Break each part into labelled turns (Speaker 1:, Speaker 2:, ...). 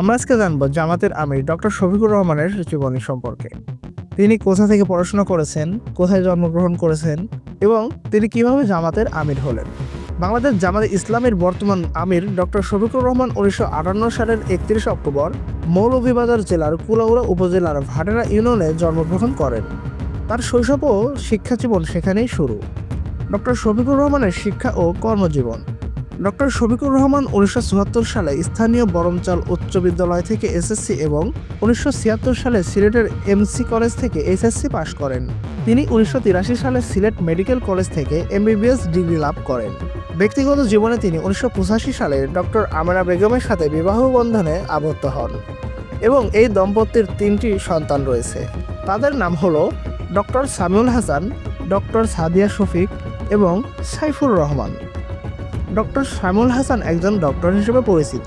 Speaker 1: আমরা আজকে জানব জামাতের আমির ডক্টর শফিকুর রহমানের জীবনী সম্পর্কে। তিনি কোথা থেকে পড়াশোনা করেছেন, কোথায় জন্মগ্রহণ করেছেন এবং তিনি কীভাবে জামাতের আমির হলেন। বাংলাদেশ জামাতে ইসলামের বর্তমান আমির ডক্টর শফিকুর রহমান উনিশশো আটান্ন সালের একত্রিশ অক্টোবর মৌলভীবাজার জেলার কুলাউড়া উপজেলার ভাটেরা ইউনিয়নে জন্মগ্রহণ করেন। তার শৈশব ও শিক্ষা জীবন সেখানেই শুরু। ডক্টর শফিকুর রহমানের শিক্ষা ও কর্মজীবন। ডক্টর শফিকুর রহমান উনিশশো চুয়াত্তর সালে স্থানীয় বরমচাল উচ্চ বিদ্যালয় থেকে এসএসসি এবং উনিশশো ছিয়াত্তর সালে সিলেটের এমসি কলেজ থেকে এইচএসসি পাশ করেন। তিনি উনিশশো তিরাশি সালে সিলেট মেডিকেল কলেজ থেকে এমবিবিএস ডিগ্রি লাভ করেন। ব্যক্তিগত জীবনে তিনি উনিশশো পঁচাশি সালে ডক্টর আমেনা বেগমের সাথে বিবাহ বন্ধনে আবদ্ধ হন এবং এই দম্পতির তিনটি সন্তান রয়েছে। তাদের নাম হলো ডক্টর সামিউল হাসান, ডক্টর সাদিয়া শফিক এবং সাইফুর রহমান। ডক্টর শ্যামুল হাসান একজন ডক্টর হিসেবে পরিচিত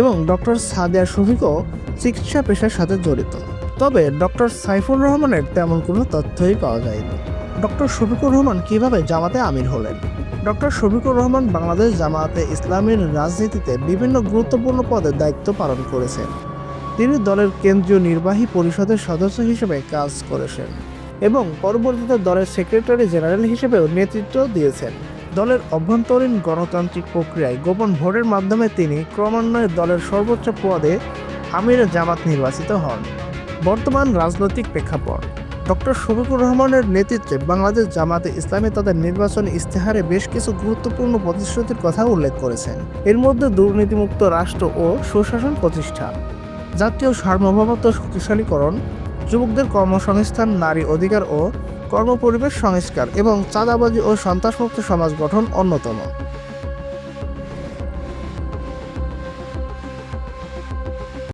Speaker 1: এবং ডক্টর সাদিয়া শফিকও চিকিৎসা পেশার সাথে জড়িত। তবে ডক্টর সাইফুর রহমানের তেমন কোনো তথ্যই পাওয়া যায়নি। ডক্টর শফিকুর রহমান কীভাবে জামাতে আমির হলেন? ডক্টর শফিকুর রহমান বাংলাদেশ জামাতে ইসলামের রাজনীতিতে বিভিন্ন গুরুত্বপূর্ণ পদে দায়িত্ব পালন করেছেন। তিনি দলের কেন্দ্রীয় নির্বাহী পরিষদের সদস্য হিসেবে কাজ করেছেন এবং পরবর্তীতে দলের সেক্রেটারি জেনারেল হিসেবেও নেতৃত্ব দিয়েছেন। দলের অভ্যন্তরীণ গণতান্ত্রিক প্রক্রিয়ায় গোপন ভোটের মাধ্যমে তিনি ক্রমান্বয়ে দলের সর্বোচ্চ পদে আমির জামাত নির্বাচিত হন। বর্তমান রাজনৈতিক প্রেক্ষাপট ডক্টর শফিকুর রহমানের নেতৃত্বে বাংলাদেশ জামাতে ইসলামী তাদের নির্বাচনী ইস্তেহারে বেশ কিছু গুরুত্বপূর্ণ প্রতিশ্রুতির কথা উল্লেখ করেছেন। এর মধ্যে দুর্নীতিমুক্ত রাষ্ট্র ও সুশাসন প্রতিষ্ঠা, জাতীয় সার্বভৌমত্ব শক্তিশালীকরণ, যুবকদের কর্মসংস্থান, নারী অধিকার ও কর্মপরিবেশ সংস্কার এবং চাঁদাবাজি ও সন্ত্রাসমুক্ত সমাজ গঠন অন্যতম।